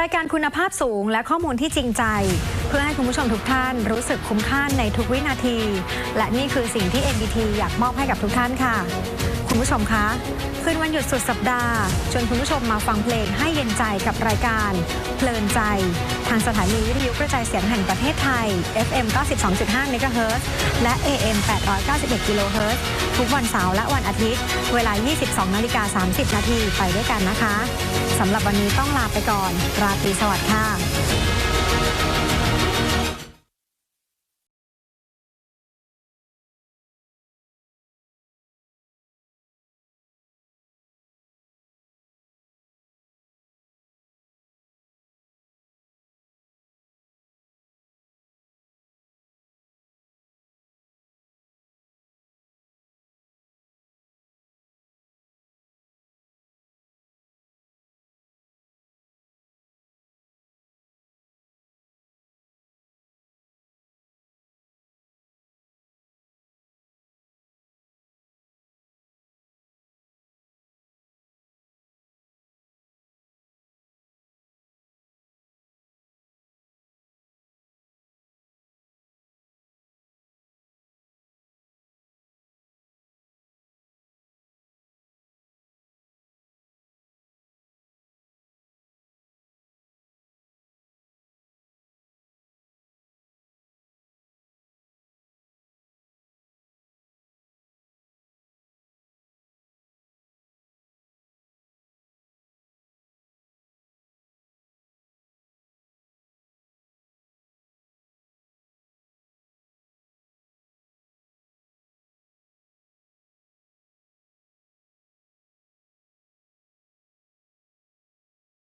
รายการคุณภาพสูงและข้อมูลที่จริงใจ เพื่อให้คุณผู้ชมทุกท่านรู้สึกคุ้มค่าในทุกวินาที และนี่คือสิ่งที่ NBT อยากมอบให้กับทุกท่านค่ะ คุณผู้ชมคะคืนวันหยุดสุดสัปดาห์ชวนคุณผู้ชมมาฟังเพลงให้เย็นใจกับรายการ เพลินใจ ทางสถานีวิทยุกระจายเสียงแห่งประเทศไทย FM 92.5 MHz และ AM 891กิโลเฮิรตซ์ทุกวันเสาร์และวันอาทิตย์ เวลา 22นาฬิกา30 นาทีไปด้วยกันนะคะสำหรับวันนี้ต้องลาไปก่อน ราตรีสวัสดิ์ค่ะ